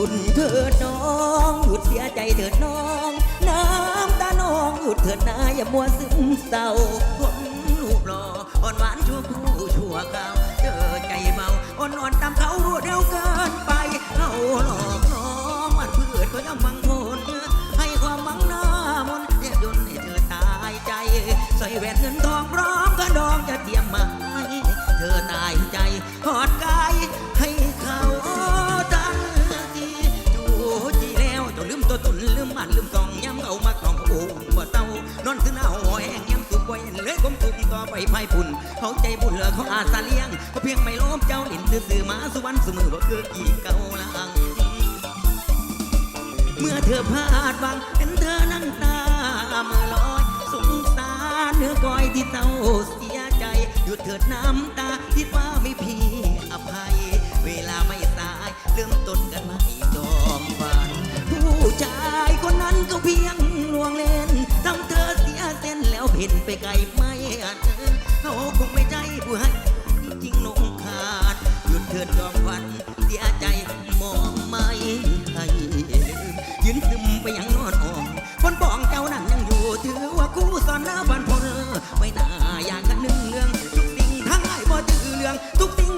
ุดน้องหยุดเสียใจเถิดน้อง น้ำตาน้องหยุดเถิดนาอย่ามัวซึมเศร้าคนรูปหล่ออ่อนหวานชั่วคู่ชั่วคราวเจอใจเบาอ่อนอ่อนตามเขารวดเร็วเกินไปเขาหลอกน้องมันเพืชก็ยังมังคนให้ความหวังหน้ามนต์แยบยนให้เธอตายใจ ใส่แหวนเงินทองพร้อมกระดองจะเตรียมมาให้เธอตายใจหอด ตนลืมมันลืมตองย้ำเอามากล่องโอ้หัวเต้านอนขึ้นเอาหอยแห้งย้ำตุกไว้เลยก้มตุกต่อไปไพ่ปุ่นเขาใจบุญเหลือเขาอาสาเลี้ยงเขาเพียงไม่ล้มเจ้าหลินซื่อมาสุวรรณสมือว่าคือกี่เก่าลังเมื่อเธอพลาดวังเห็นเธอนั่งตาเมื่อลอยสงสารเนื้อก้อยที่เศร้าเสียใจหยุดเถิดน้ำตาคิดว่าไม่พี่ ไปไกลไม่อาจเขาคงไม่ใจผู้ให้จริงลงขาด หยุดเถิดจอมวันเสียใจมองไม่ให้ยืนซึมไปยังนอนอ่อนคนบองเจ้านั่นยังอยู่ถือว่าคู่สอนหน้าบันพลไม่หน้าอยากกันหนึ่งเรื่องทุกสิ่งทั้งหลายบ่จือเรื่องทุกสิ่ง